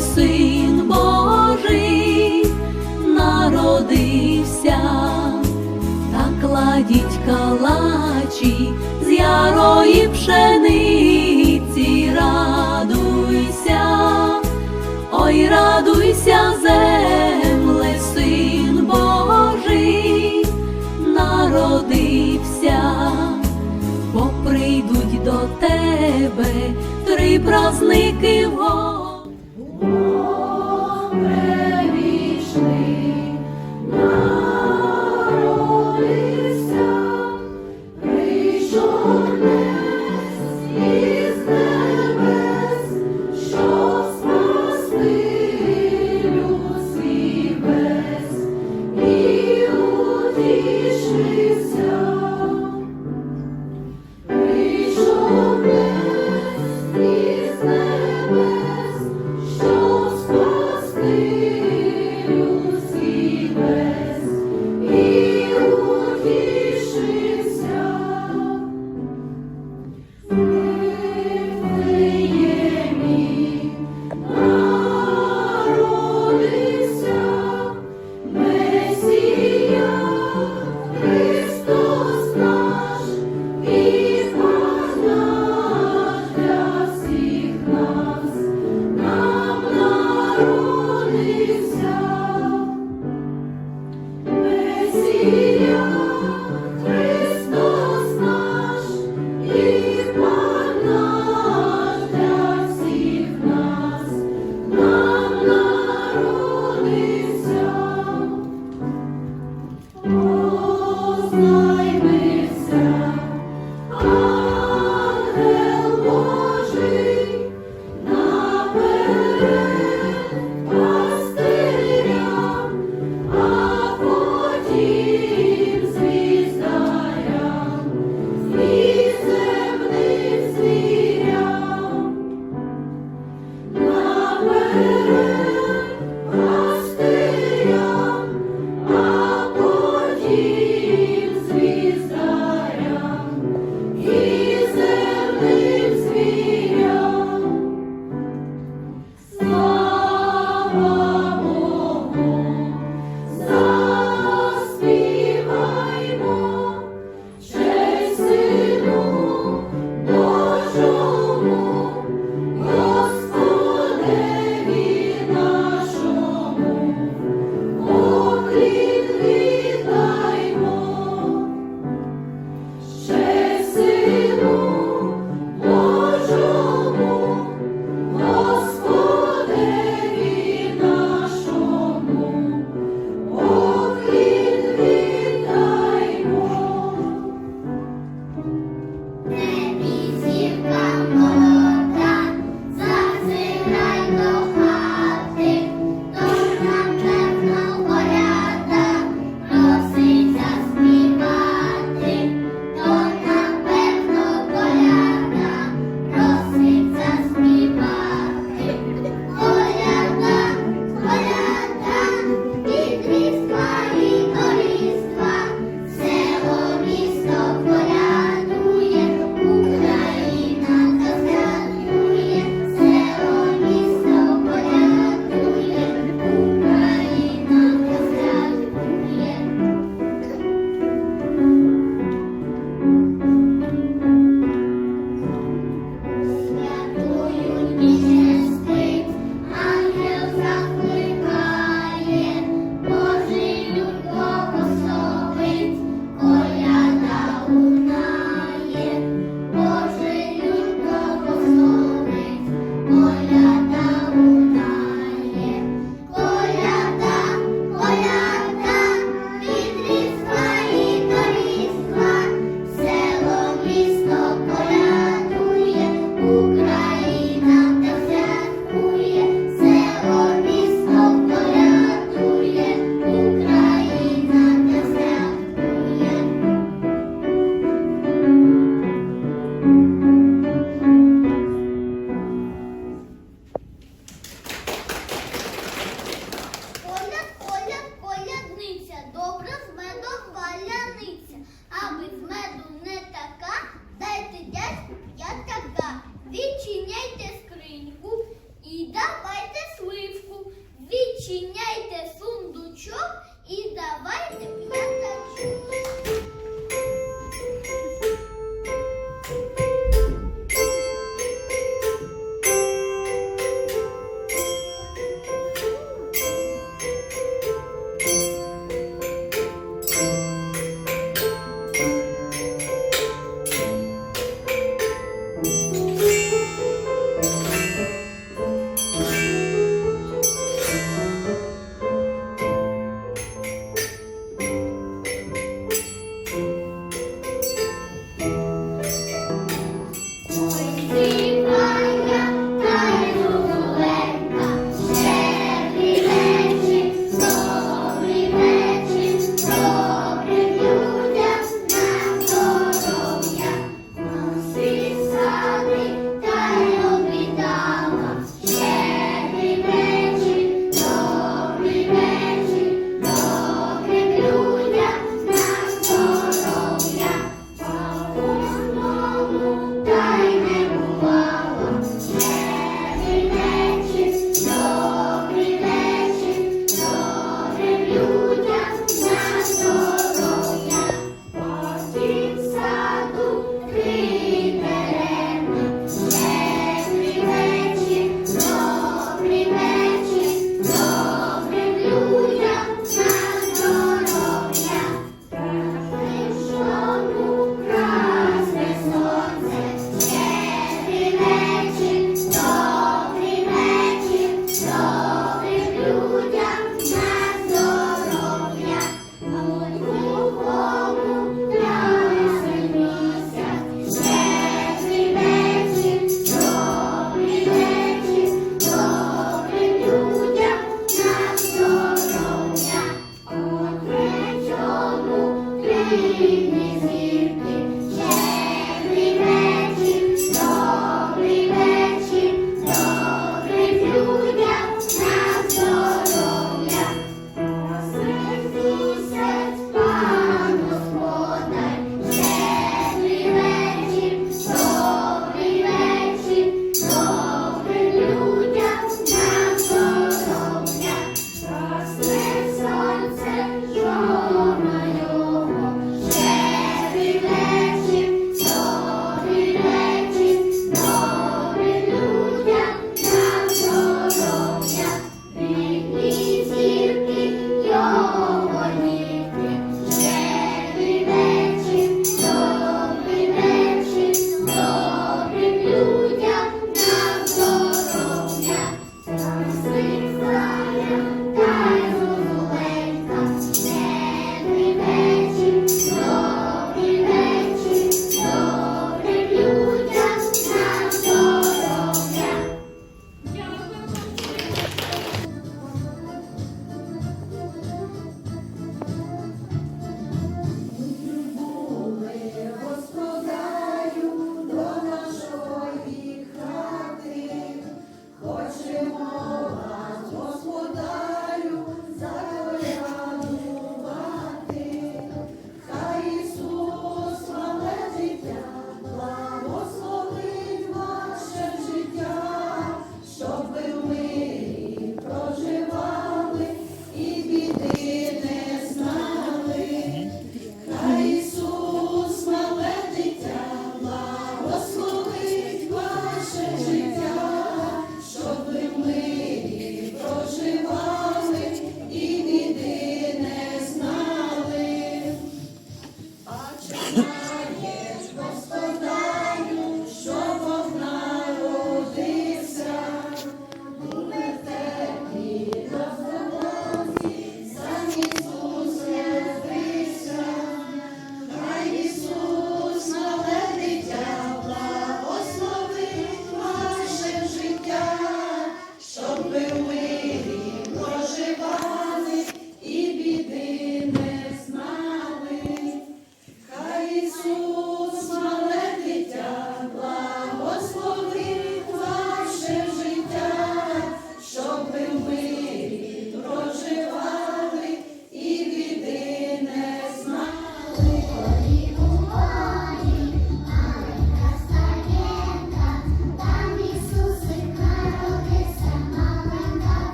син Божий, народився, та кладіть калачі з ярої пшениці, радуйся, ой, радуйся, земле, син Божий, народився. Бо прийдуть до тебе три праздники И давай.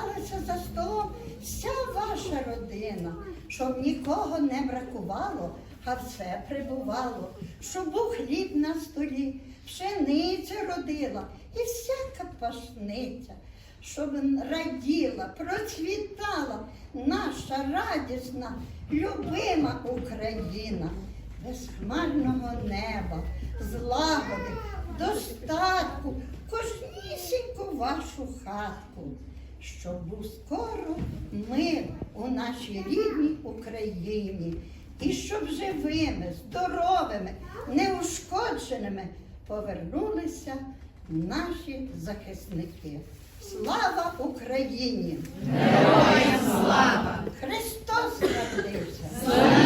збиралася за столом вся ваша родина, щоб нікого не бракувало, а все прибувало, щоб був хліб на столі, пшеницю родила і всяка пашниця, щоб раділа, процвітала наша радісна, любима Україна, без хмарного неба, злагоди, достатку, кожнісіньку вашу хатку щоб був скоро мир у нашій рідній Україні, і щоб живими, здоровими, неушкодженими повернулися наші захисники. Слава Україні! Героям слава! Христос народився! Слава!